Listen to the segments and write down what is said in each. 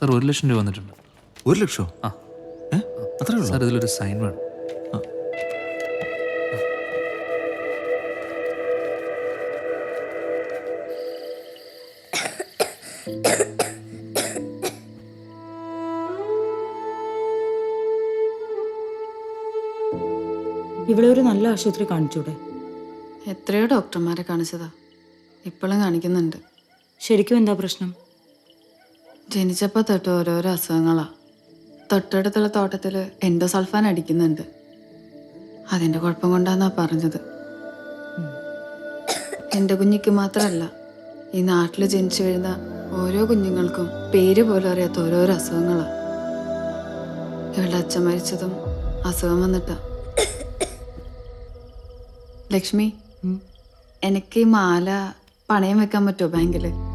Sir ഒരു ലക്ഷം രൂപ വന്നിട്ടുണ്ട്. ഒരു ലക്ഷോ? ആ. അത്രേ ഉള്ളൂ? സാർ ഇതിലൊരു സൈൻ വേണം. ഇവിടെ ഒരു നല്ല ആശുപത്രി കാണിച്ചൂടെ? എത്രയോ ഡോക്ടർമാരെ കാണിച്ചതാ. ഇപ്പോഴും കാണിക്കുന്നുണ്ട്. ശരിക്കും എന്താ പ്രശ്നം? ജനിച്ചപ്പോൾ തൊട്ട് ഓരോരോ അസുഖങ്ങളാ തൊട്ടടുത്തുള്ള തോട്ടത്തിൽ എൻഡോസൾഫാൻ അടിക്കുന്നുണ്ട്. അതിന്റെ കുഴപ്പം കൊണ്ടാന്നാ പറഞ്ഞത്. എന്റെ കുഞ്ഞിക്ക് മാത്രമല്ല ഈ നാട്ടിൽ ജനിച്ചു വീഴുന്ന ഓരോ കുഞ്ഞുങ്ങൾക്കും പേര് പോലും അറിയാത്ത ഓരോരോ അസുഖങ്ങളാ ഇവളുടെ അച്ഛൻ മരിച്ചതും അസുഖം വന്നിട്ടാ. ലക്ഷ്മി എനിക്ക് ഈ മാല പണയം വെക്കാൻ പറ്റുമോ ബാങ്കിൽ?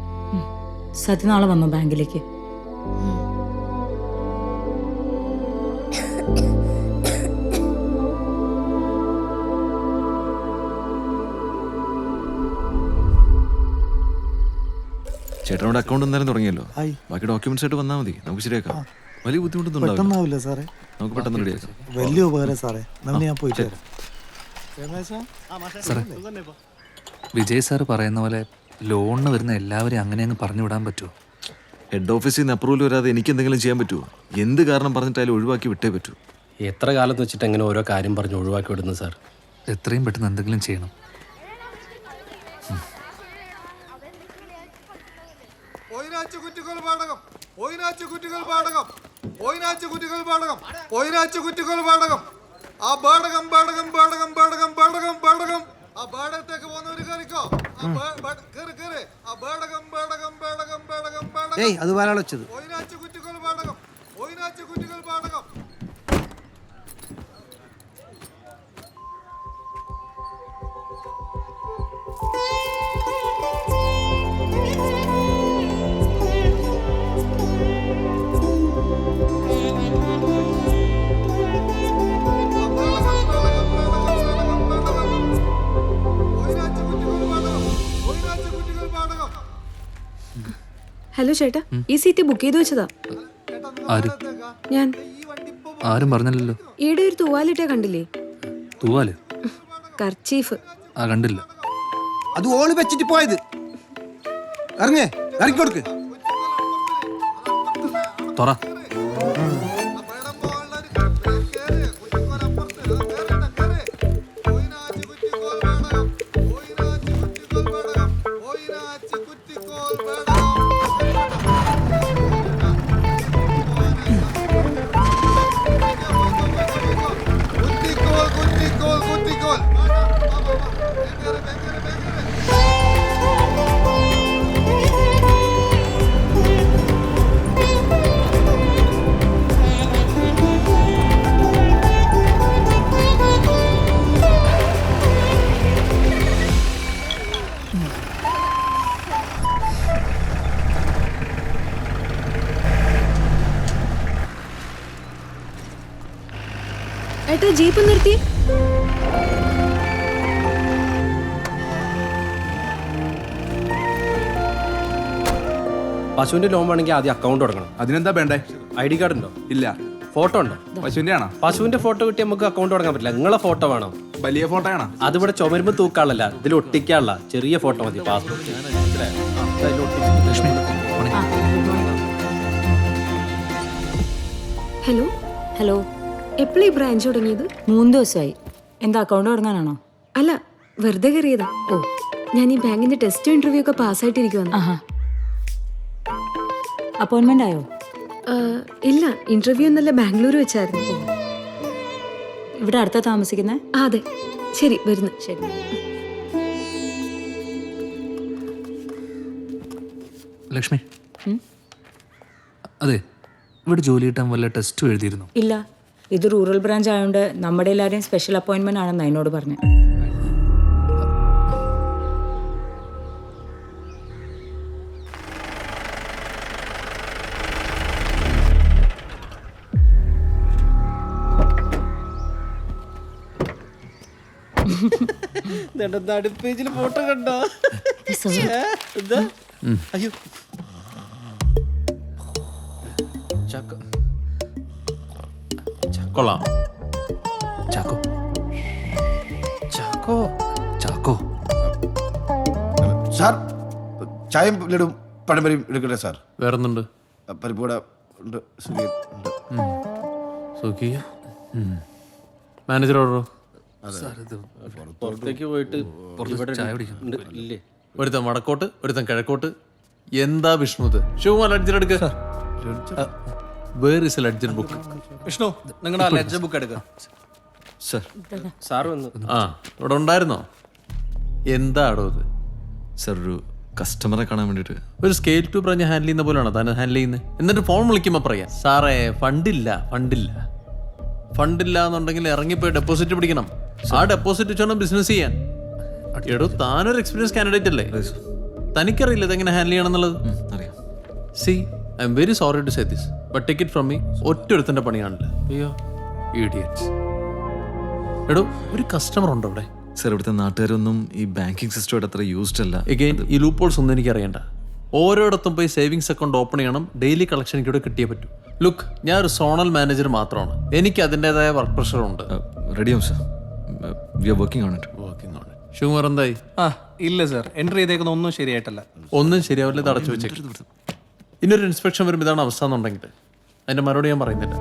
സതി നാളെ വന്നു ബാങ്കിലേക്ക്. ചേട്ടനോട് അക്കൗണ്ട് എന്തായാലും തുടങ്ങിയല്ലോ. ബാക്കി ഡോക്യുമെന്റ്സ് ആയിട്ട് വന്നാൽ മതി. നമുക്ക് ശരിയാക്കാം. വലിയ ബുദ്ധിമുട്ടൊന്നും സാറേ. നമുക്ക് പെട്ടെന്ന് റെഡിയാക്കാം വലിയ ഉപകാരം സാറേ. നന്ദി ഞാൻ പോയിട്ട് വിജയ് സാർ പറയുന്ന പോലെ ലോണിന് വരുന്ന എല്ലാവരെയും അങ്ങനെ അങ്ങ് പറഞ്ഞു വിടാൻ പറ്റുമോ ഹെഡ് ഓഫീസിൽ നിന്ന് അപ്രൂവൽ വരാതെ എനിക്ക് എന്തെങ്കിലും ചെയ്യാൻ പറ്റുമോ എന്ത് കാരണം പറഞ്ഞിട്ടായാലും ഒഴിവാക്കി വിട്ടേ പറ്റൂ. എത്ര കാലത്ത് വെച്ചിട്ട് എങ്ങനെ ഓരോ കാര്യം പറഞ്ഞ് ഒഴിവാക്കി വിടുന്നു സാർ? എത്രയും പെട്ടെന്ന് എന്തെങ്കിലും ചെയ്യണം. ഒയിനാച്ചു കുറ്റികൾ പാടകം ഒയിനാച്ചു കുറ്റികൾ പാടകം ഒയിനാച്ചു കുറ്റികൾ പാടകം ഒയിനാച്ചു കുറ്റികൾ പാടകം. ആ പാടകം പാടകം പാടകം പാടകം പാടകം പാടകം. ആ പാടത്തേക്ക് പോകുന്നവര് ബേ- കേറ് കേറ്. ആ പാടകം പാടകം പാടകം പാടകം ഏയ് അത് വരാളച്ചത് ഒയിനാച്ചു കുറ്റികൾ പാടകം. ഒയിനാച്ചു കുറ്റികൾ പാടകം. ഹലോ ചേട്ടാ ഈ സീറ്റ് ബുക്ക് ചെയ്ത് വെച്ചതാ. ആര്? ഞാൻ. ആരും പറഞ്ഞില്ലല്ലോ. ഈടെ ഒരു തൂവാലിട്ടേ കണ്ടില്ലേ? തൂവാൽ? കർച്ചീഫ്. ആ കണ്ടില്ല. അത് ഓൾ വെച്ചിട്ട് പോയത്. ഇറങ്ങേ ഇറങ്ങിക്കൊടുക്ക് തുറ. ഏട്ടാ ജീപ്പ് നിർത്തി. പശുവിന്റെ ലോൺ വേണമെങ്കിൽ ആദ്യം അക്കൗണ്ട് തുടങ്ങണം. അതിനെന്താ വേണ്ടേ? ഐ ഡി കാർഡ് ഉണ്ടോ? ഇല്ല. ഫോട്ടോ ഉണ്ടോ? പശുവിന്റെ ആണോ പശുവിന്റെ ഫോട്ടോ കിട്ടി നമുക്ക് അക്കൗണ്ട് തുടങ്ങാൻ പറ്റില്ല. നിങ്ങളെ ഫോട്ടോ വേണം. വലിയ ഫോട്ടോ ആണോ അതിവിടെ ചുമരുമ്പ് തൂക്കാളല്ല ഇതിൽ ഒട്ടിക്കാനുള്ള ചെറിയ ഫോട്ടോ മതി പാസ്പോർട്ട്. ഹലോ? ഹലോ. എപ്പോഴീ ബ്രാഞ്ച് തുടങ്ങിയത്? മൂന്ന് ദിവസമായി എന്താ അക്കൗണ്ട് തുടങ്ങാനാണോ? അല്ല വെറുതെ കയറിയതാ. ഓ. ഞാൻ ഈ ബാങ്കിന്റെ ടെസ്റ്റ് ഇന്റർവ്യൂ ഒക്കെ പാസ്സായിട്ടിരിക്കുവന്നു ആഹാ. അപ്പോയിൻമെന്റ് ആയോ? ഇല്ല ഇന്റർവ്യൂ എന്നല്ല ബാംഗ്ലൂർ വെച്ചായിരുന്നു. ഇവിടെ അടുത്താ താമസിക്കുന്നേ? ആ, അതെ. ശരി വരുന്നു. ശരി. ലക്ഷ്മി. അതെ ഇവിടെ ജോലി കിട്ടാൻ വല്ല ടെസ്റ്റും എഴുതിയിരുന്നു? ഇല്ല. ഇത് റൂറൽ ബ്രാഞ്ച് ആയതുകൊണ്ട് നമ്മുടെ എല്ലാവരെയും സ്പെഷ്യൽ അപ്പോയിൻമെന്റ് ആണെന്ന് എന്നോട് പറഞ്ഞു. ഫോട്ടോ കണ്ടോ? അയ്യോ. കൊള്ളാം. ചാക്കോ. ചാക്കോ. ചാക്കോ. സാർ ചായയും ലഡും പഴംപരിയും എടുക്കട്ടെ സാർ. വേറൊന്നുണ്ട്. പരിപ്പൂട ഉണ്ട് സുഖിയ മാനേജർ ഓർഡറോ? സാർ ഇത് പുറത്തേക്ക് പോയിട്ട് ചായ കുടിക്കണം. ഉണ്ട്. ഇല്ലേ? ഒരുത്തൻ വടക്കോട്ട് ഒരുത്തൻ കിഴക്കോട്ട്. എന്താ വിഷ്ണു ഇത്? Sivakumar where is a ledger book Vishnu നിങ്ങളുടെ ലെഡ്ജർ ബുക്ക് എടുക്കുക സർ സാർ വന്നു. ആ ഇവിടെ ഉണ്ടായിരുന്നോ? എന്താടോ ഇത്? സർ ഒരു കസ്റ്റമറെ കാണാൻ വേണ്ടിയിട്ട്. ഒരു സ്കെയിൽ ടു പറഞ്ഞ് ഹാൻഡിൽ ചെയ്യുന്ന പോലെയാണോ താൻ ഹാൻഡിൽ ചെയ്യുന്നത് എന്നിട്ട് ഫോൺ വിളിക്കുമ്പോൾ പറയാം. സാറേ ഫണ്ടില്ല ഫണ്ടില്ല ഫണ്ടില്ല എന്നുണ്ടെങ്കിൽ ഇറങ്ങിപ്പോയി ഡെപ്പോസിറ്റ് പിടിക്കണം. ആ ഡെപ്പോസിറ്റ് വെച്ചോണം ബിസിനസ് ചെയ്യാൻ. എടോ താനൊരു എക്സ്പീരിയൻസ് കാൻഡിഡേറ്റ് അല്ലേ? തനിക്കറിയില്ല ഇതെങ്ങനെ ഹാൻഡിൽ ചെയ്യണം എന്നുള്ളത്. അറിയാം. See I'm very sorry to say this but take it from me ഒറ്റ ഒരുത്തന്റെ പണിയാണല്ലോ? അയ്യോ. ഇഡിയറ്റ്സ് എടോ ഒരു കസ്റ്റമർ ഉണ്ടോ അവിടെ? സർ ഇവിടുത്തെ നാട്ടുകാരൊന്നും ഈ ബാങ്കിങ് സിസ്റ്റമായിട്ട് അത്ര യൂസ്ഡ് അല്ല. എഗെയിൻ ഈ ലൂപ്പോൾസ് ഒന്നും എനിക്ക് അറിയണ്ട ഓരോയിടത്തും പോയി സേവിങ്സ് അക്കൗണ്ട് ഓപ്പൺ ചെയ്യണം ഡെയിലി കളക്ഷൻ എനിക്കിവിടെ കിട്ടിയേ പറ്റൂ. ലുക്ക് ഞാൻ ഒരു സോണൽ മാനേജർ മാത്രമാണ്. എനിക്ക് അതിന്റെതായ വർക്ക് പ്രഷർ ഉണ്ട്. റെഡിയാവും sir we are working on it working on sugar എന്തായി? ആ ഇല്ല സർ എൻട്രി ചെയ്തേക്കുന്ന ഒന്നും ശരിയായിട്ടല്ല. ഒന്നും ശരിയാവില്ല ഇത് അടച്ചു വെച്ചേക്കും. ഇനിയൊരു ഇൻസ്പെക്ഷൻ വരുമ്പോൾ ഇതാണ് അവസ്ഥ എന്നുണ്ടെങ്കിൽ. അതിന്റെ മറുപടി ഞാൻ പറയുന്നില്ല.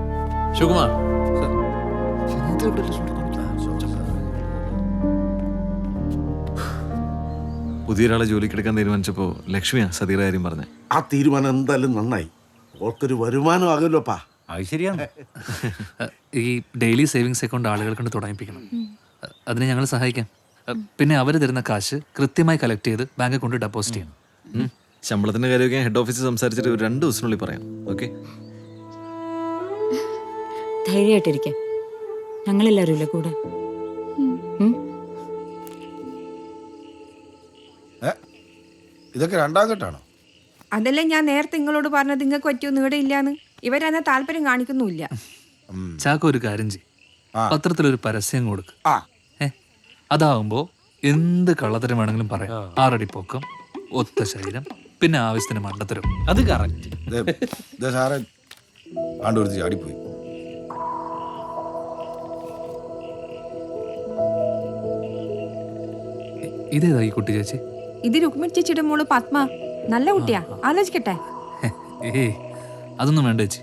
ശിവകുമാർ. പുതിയൊരാളെ ജോലിക്കെടുക്കാൻ തീരുമാനിച്ചപ്പോൾ ലക്ഷ്മിയാ സതീയുടെ കാര്യം പറഞ്ഞേ. ആ തീരുമാനം എന്തായാലും നന്നായി. ഓർക്കൊരു വരുമാനം ആകുമല്ലോപ്പാ അത് ശരിയാണ്. ഈ ഡെയിലി സേവിങ്സ് അക്കൗണ്ട് ആളുകൾ കൊണ്ട് തുടങ്ങിപ്പിക്കണം. അതിനെ ഞങ്ങൾ സഹായിക്കാം. പിന്നെ അവർ തരുന്ന കാശ് കൃത്യമായി കളക്ട് ചെയ്ത് ബാങ്കിൽ കൊണ്ട് ഡെപ്പോസിറ്റ് ചെയ്യണം. ശമ്പളത്തിന്റെ കാര്യമൊക്കെ ഹെഡ് ഓഫീസിൽ സംസാരിച്ചിട്ട് ഒരു രണ്ട് ദിവസത്തിനുള്ളിൽ പറയാം. ഓക്കെ ധൈര്യമായിട്ടിരിക്കെ. ഞങ്ങളെല്ലാവരും ഇല്ലേ കൂടെ? ഇതൊക്കെ രണ്ടാം ഘട്ടാണോ? അതല്ല ഞാൻ നേരത്തെ നിങ്ങളോട് പറഞ്ഞത് നിങ്ങൾക്ക് പറ്റിയൊന്നും ഇവിടെ ഇല്ലാന്ന്. ഇവരതിനെ താല്പര്യം കാണിക്കുന്നുമില്ല. ചാക്ക ഒരു കാര്യം ചെയ്യും. പത്രത്തിലൊരു പരസ്യം കൊടുക്ക്. അതാവുമ്പോ എന്ത് കള്ളത്തരം വേണമെങ്കിലും പറയാം. ആറടി പൊക്കം ഒത്ത ശരീരം പിന്നെ ആവശ്യത്തിന് മണ്ടത്തരം. അത് കറക്റ്റ് ദേ, ഇതേതാ ഈ കുട്ടി ചേച്ചി? ഇത് രുക്മിണി ചേച്ചിയുടെ മോൾ പത്മ. നല്ല കുട്ടിയാ. ആലോചിക്കട്ടെ. ഏയ് അതൊന്നും വേണ്ട ചേച്ചി.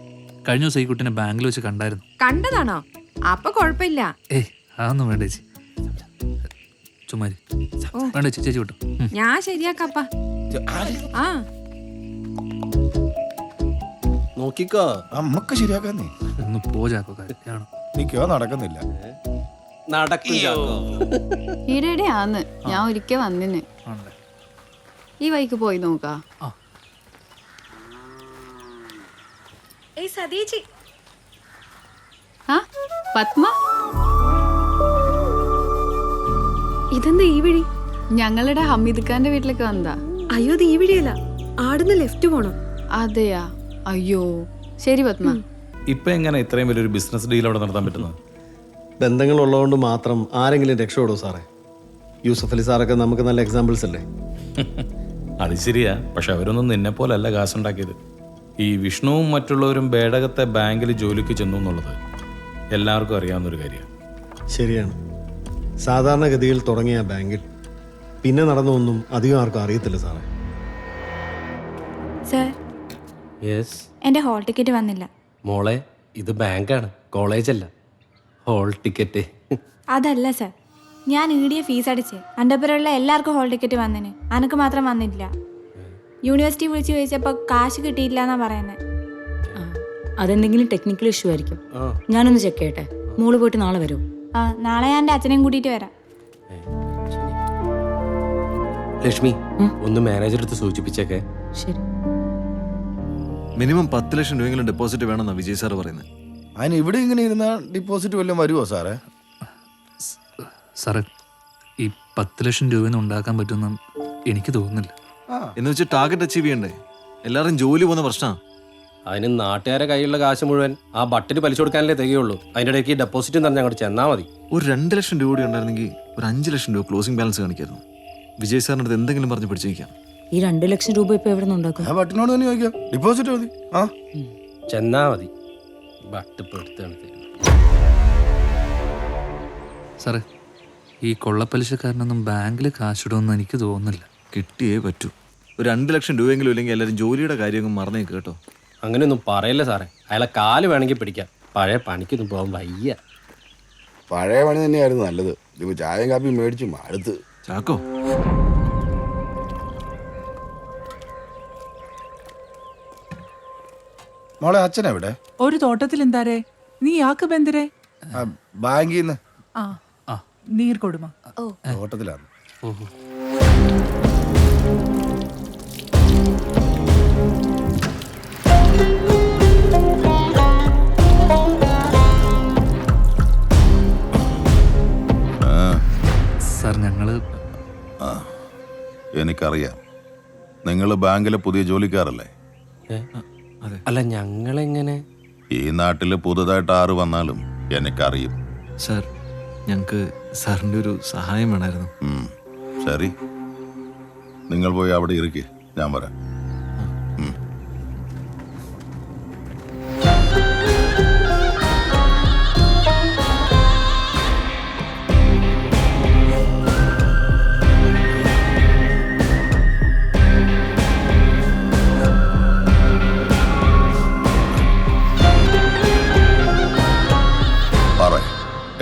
കഴിഞ്ഞ ദിവസം ഈ കുട്ടീനെ ബാങ്കിൽ വെച്ച് കണ്ടായിരുന്നു. കണ്ടതാണോ? അപ്പൊ കുഴപ്പമില്ല. ഏയ് അതൊന്നും വേണ്ട ചേച്ചി. ചുമ്മാരി വേണ്ട ചേച്ചി ചേച്ചി വിട്ടു. ഞാൻ ശരിയാക്കപ്പ ആ. നോക്കിക്കോ. നമ്മക്ക് ശരിയാക്കാന്നേ. ഒന്ന് പോ ചാക്കോ കാര്യമാണ് എനിക്കോ നടക്കുന്നില്ല. നടക്കും ചാക്കോ. ഈടെ ആന്ന് ഞാൻ ഒരിക്കൽ വന്നിന്. ഈ വഴിക്ക് പോയി നോക്കാ. ഏയ് സതീച്ചി. ആ പത്മ. ഇതെന്താ ഈ വഴി? ഞങ്ങളുടെ ഹമീദ് ഖാന്റെ വീട്ടിലേക്ക് വന്നതാ. അയ്യോ ഇത് ഈ വഴിയല്ല. ആടുന്ന് ലെഫ്റ്റ് പോണം. അതെയാ? അയ്യോ. ശരി പത്മ. ഇപ്പൊ എങ്ങനെ ഇത്രയും വലിയൊരു ബിസിനസ് ഡീൽ അവിടെ നടത്താൻ പറ്റുന്നത്? ബന്ധങ്ങളുള്ളതുകൊണ്ട് മാത്രം ആരെങ്കിലും രക്ഷപ്പെടുമോ സാറേ? യൂസഫ് അലി സാറൊക്കെ നമുക്ക് നല്ല എക്സാമ്പിൾസ് അല്ലേ? അത് ശരിയാ. പക്ഷെ അവരൊന്നും നിന്നെ പോലല്ല കാശുണ്ടാക്കിയത്. ഈ വിഷ്ണുവും മറ്റുള്ളവരും ബേടകത്തെ ബാങ്കിൽ ജോലിക്ക് ചെന്നു എന്നുള്ളത് എല്ലാവർക്കും അറിയാവുന്നൊരു കാര്യമാണ് ശരിയാണ്. സാധാരണഗതിയിൽ തുടങ്ങിയ ബാങ്കിൽ പിന്നെ നടന്നൊന്നും അധികം ആർക്കും അറിയത്തില്ല സാറേ. സർ. യെസ് എന്റെ ഹോൾ ടിക്കറ്റ് വന്നില്ല. മോളെ ഇത് ബാങ്കാണ്. കോളേജല്ല. ഹോൾ ടിക്കറ്റ് അതല്ല സർ ഞാൻ ഈടിയ ഫീസ് അടിച്ച് എന്റെ എല്ലാവർക്കും ഹോൾ ടിക്കറ്റ് വന്നിന്. അനക്ക് മാത്രം വന്നില്ല യൂണിവേഴ്സിറ്റി വിളിച്ച് ചോദിച്ചപ്പോൾ കാശ് കിട്ടിയില്ല എന്നാ പറയുന്നത് ആ, അതെന്തെങ്കിലും ടെക്നിക്കൽ ഇഷ്യൂ ആയിരിക്കും. ഞാനൊന്ന് ചെക്ക് ചെയ്യട്ടെ. മോൾ പോയിട്ട് നാളെ വരും? ആ നാളെ ഞാൻ എന്റെ അച്ഛനെയും കൂട്ടിയിട്ട് വരാം. ലക്ഷ്മി ഒന്ന് മാനേജർ അടുത്ത് സൂചിപ്പിച്ചേക്കെ. ശരി. മിനിമം പത്ത് ലക്ഷം രൂപയെങ്കിലും ഡെപ്പോസിറ്റ് വേണമെന്നാണ് വിജയ് സാർ പറയുന്നത് അതിന് ഇവിടെ ഇങ്ങനെ ഇരുന്ന ഡിപ്പോസിറ്റ് വല്ലതും വരുമോ സാറേ? സാറേ ഈ പത്ത് ലക്ഷം രൂപ ഉണ്ടാക്കാൻ പറ്റുമെന്ന് എനിക്ക് തോന്നുന്നില്ല. എന്ന് വെച്ച് ടാർഗറ്റ് അച്ചീവ് ചെയ്യണ്ടേ? എല്ലാവരും ജോലി പോകുന്ന പ്രശ്നമാണ് അതിന് നാട്ടുകാരെ കയ്യിലുള്ള കാശ് മുഴുവൻ ആ ബട്ടിന് പലിശ കൊടുക്കാനല്ലേ തികയുള്ളൂ. അതിന്റെ ഇടയ്ക്ക് ഡെപ്പോസിറ്റ് തന്നെ അങ്ങോട്ട് ചെന്നാൽ മതി. ഒരു രണ്ട് ലക്ഷം രൂപ കൂടി ഉണ്ടായിരുന്നെങ്കിൽ ഒരു അഞ്ച് ലക്ഷം രൂപ ക്ലോസിംഗ് ബാലൻസ് കാണിക്കായിരുന്നു. വിജയ് സാറിന്റെ അടുത്ത് എന്തെങ്കിലും പറഞ്ഞ് പിടിച്ചിരിക്കാം. ഈ രണ്ട് ലക്ഷം രൂപ ഇപ്പൊ എവിടെ നിന്ന് ഉണ്ടാക്കും? ആ ബട്ടിനോട് തന്നെ ചോദിക്കാം. ഡിപ്പോസിറ്റ് മതി. ആ. ചെന്നാ മതി. ബട്ടിപ്പ് എടുത്താണ് സാറേ ഈ കൊള്ളപ്പലിശക്കാരനൊന്നും ബാങ്കിൽ കാശിടുമെന്ന് എനിക്ക് തോന്നുന്നില്ല. കിട്ടിയേ പറ്റൂ. ഒരു രണ്ട് ലക്ഷം രൂപയെങ്കിലും ഇല്ലെങ്കിൽ എല്ലാവരും ജോലിയുടെ കാര്യമൊന്നും മറന്നേ കേട്ടോ. അങ്ങനെയൊന്നും പറയല്ലേ സാറേ. അയാളെ കാൽ വേണമെങ്കിൽ പിടിക്കാം. പഴയ പണിക്കൊന്നും പോകാൻ വയ്യ. പഴയ പണി തന്നെയായിരുന്നു നല്ലത്. ഇപ്പൊ ചായയും കാപ്പിയും മേടിച്ചു അടുത്ത് ചാക്കോ? മോളെ അച്ഛൻ എവിടെ? ഒരു തോട്ടത്തിൽ എന്താരേ? നീ ആക്ക് ബന്ധരെ ബാങ്കിൽ നിന്ന് ആ നീർ കൊടുമ. തോട്ടത്തിലാണ്. സാർ ഞങ്ങൾ എനിക്കറിയാം. നിങ്ങൾ ബാങ്കിലെ പുതിയ ജോലിക്കാരല്ലേ? അല്ല ഞങ്ങളെങ്ങനെ? ഈ നാട്ടിൽ പുതുതായിട്ട് ആറ് വന്നാലും എനിക്കറിയും. സാർ ഞങ്ങൾക്ക് സാറിന്റെ ഒരു സഹായം വേണമായിരുന്നു ശരി. നിങ്ങൾ പോയി അവിടെ ഇരിക്കേ. ഞാൻ വരാം.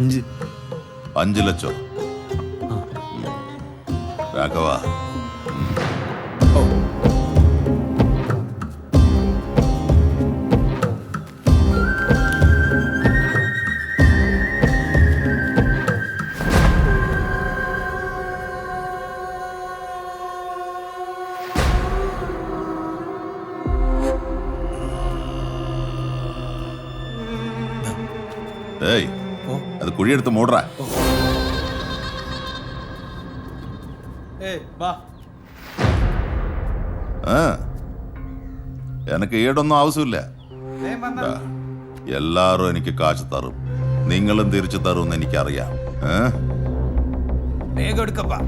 അഞ്ച് അഞ്ചു ലക്ഷം രാഘവ ഏയ് അത് കുഴിയെടുത്ത് മൂടറാ. എനക്ക് ഈടൊന്നും ആവശ്യമില്ല. എല്ലാരും എനിക്ക് കാശ് തരും. നിങ്ങളും തിരിച്ചു തരുമെന്ന് എനിക്കറിയാം. ഏ? വേഗം എടുക്കപ്പാ.